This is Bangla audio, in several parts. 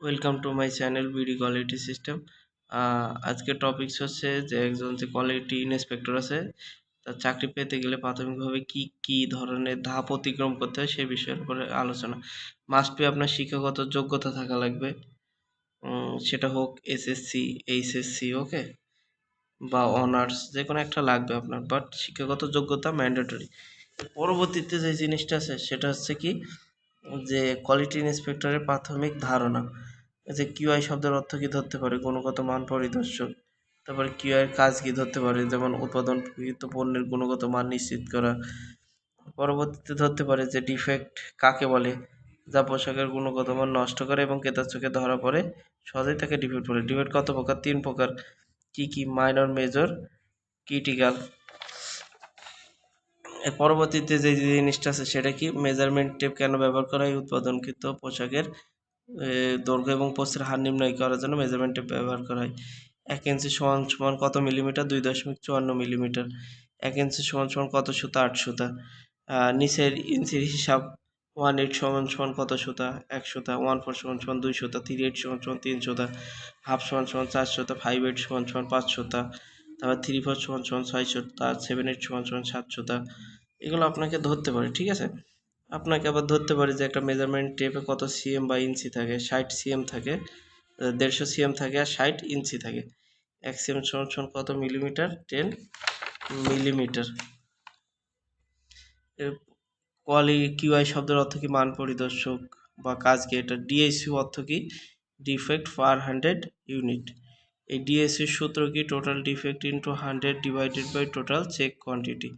Welcome to my channel BD quality system আজকে টপিকস হচ্ছে যে একজন যে কোয়ালিটি ইন্সপেক্টর আছে, তার চাকরি পেতে গেলে প্রাথমিকভাবে কি কি ধরনের ধাপ অতিক্রম করতে হয় সেই বিষয়ের উপরে আলোচনা। মাস্ট বি আপনার শিক্ষাগত যোগ্যতা থাকা লাগবে। সেটা হোক এসএসসি এইচএসসি ওকে বা অনার্স যে কোনো একটা লাগবে আপনার বাট শিক্ষাগত যোগ্যতা ম্যান্ডেটরি পরবর্তীতে যে জিনিসটা আছে, সেটা হচ্ছে কি, যে কোয়ালিটি ইন্সপেক্টরের প্রাথমিক ধারণা। যে কিউআই শব্দের অর্থ কী ধরতে পারে? গুণগত মান পরিদর্শক। তারপরে কিউআইয়ের কাজ কী ধরতে পারে? যেমন উৎপাদনকৃত পণ্যের গুণগত মান নিশ্চিত করা। পরবর্তীতে ধরতে পারে যে ডিফেক্ট কাকে বলে? যা পোশাকের গুণগত মান নষ্ট করে এবং ক্রেতার চোখে ধরা পড়ে। সহজেই তাকে ডিফেক্ট বলে। ডিফেক্ট কত প্রকার? তিন প্রকার। কি কি? মাইনর মেজর ক্রিটিক্যাল পরবর্তীতে যে জিনিসটা আছে সেটা কি? মেজারমেন্ট টেপ কেন ব্যবহার করা হয়? উৎপাদনকৃত পোশাকের দৈর্ঘ্য এবং পোস্টের হার নির্ণয় করার জন্য মেজারমেন্ট ব্যবহার করা হয়। এক ইঞ্চি সমান সমান কত মিলিমিটার দুই দশমিক চুয়ান্ন মিলিমিটার এক ইঞ্চি সমান সমান কত সুতা? আট সুতা। নিচের ইঞ্চির হিসাব ওয়ান এইট সমান সমান কত সুতা? এক সুতা। ওয়ান ফোর সমান সমান দুই সুতা। থ্রি এইট সমান সমান তিন সুতা। হাফ সমান সমান চার সুতা। ফাইভ এইট সমান সমান পাঁচ সুতা। তারপর থ্রি ফোর সমান সমান ছয় সুতা। সেভেন এইট সমান সমান সাত সুতা। এগুলো আপনাকে ধরতে পারে, ঠিক আছে? আপনাকে আবার ধরতে পারি যে একটা মেজারমেন্ট টেপে কত সিএম বা ইঞ্চি থাকে, ষাট সিএম থাকে দেড়শো সিএম থাকে আর ষাট ইঞ্চি থাকে। এক সিএম সমান কত মিলিমিটার টেন মিলিমিটার কোয়ালি কিউআই শব্দের অর্থ কি? মান পরিদর্শক বা কাজ কি? এটা ডিএসইউ অর্থ কি? ডিফেক্ট পার হান্ড্রেড ইউনিট এই ডিএসইর সূত্র কি? Total defect into hundred divided by total check quantity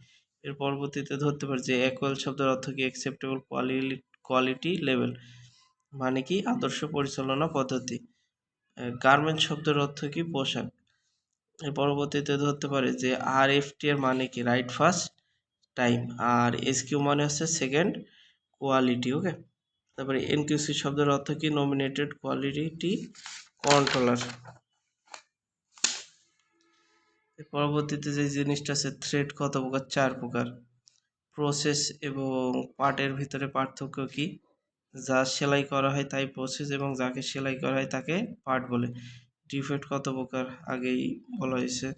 এর পরবর্তীতে ধরতে পারি যে অ্যাকুয়াল শব্দের অর্থ কি অ্যাকসেপ্টেবল কোয়ালিটি লেভেল মানে কি আদর্শ পরিচালনা পদ্ধতি। গার্মেন্ট শব্দের অর্থ কি পোশাক। এর পরবর্তীতে ধরতে পারে যে আর এফ টি এর মানে কি রাইট ফার্স্ট টাইম আর এস কিউ মানে হচ্ছে সেকেন্ড কোয়ালিটি ওকে তারপরে এনকিউসি শব্দের অর্থ কি নমিনেটেড কোয়ালিটি কন্ট্রোলার পরবর্তীতে যে জিনিসটা আছে থ্রেড কত প্রকার? চার প্রকার। প্রসেস এবং পার্টের ভিতরে পার্থক্য কি? যা সেলাই করা হয় তাই প্রসেস এবং যাকে সেলাই করা হয় তাকে পার্ট বলে। ডিফেক্ট কত প্রকার? আগেই বলা হয়েছে।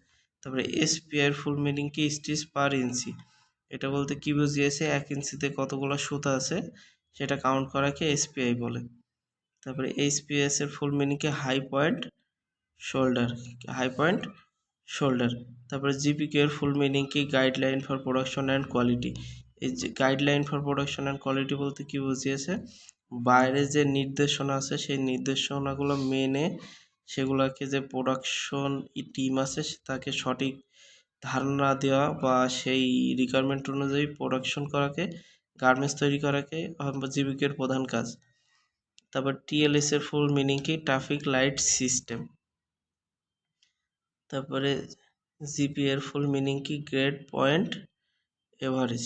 তারপরে এসপিআইয়ের ফুল মিনিং কি? স্টিচ পার ইঞ্চি এটা বলতে কি বুঝিয়েছে? এক ইঞ্চিতে কতগুলো সুতা আছে? সেটা কাউন্ট করাকে এসপিআই বলে। তারপরে এইচপিএস এর ফুল মিনিং কি? High point shoulder high point shoulder তারপরে জিপিকে ফুল মিনিং কি? Guideline for production and quality এই যে guideline for production and quality বলতে কি বুঝিয়েছে? বাইরে যে নির্দেশনা আছে, সেই নির্দেশনাগুলো মেনে সেগুলোকে যে প্রোডাকশন টিম আছে, তাকে সঠিক ধারণা দেওয়া বা সেই রিকোয়ারমেন্ট অনুযায়ী প্রোডাকশন করাকে গার্মেন্টস তৈরি করাকে জিবিকের প্রধান কাজ। তারপর টিএলএস এর ফুল মিনিং কি? ট্রাফিক লাইট সিস্টেম তারপরে জিপিএর ফুল মিনিং কি? Grade point average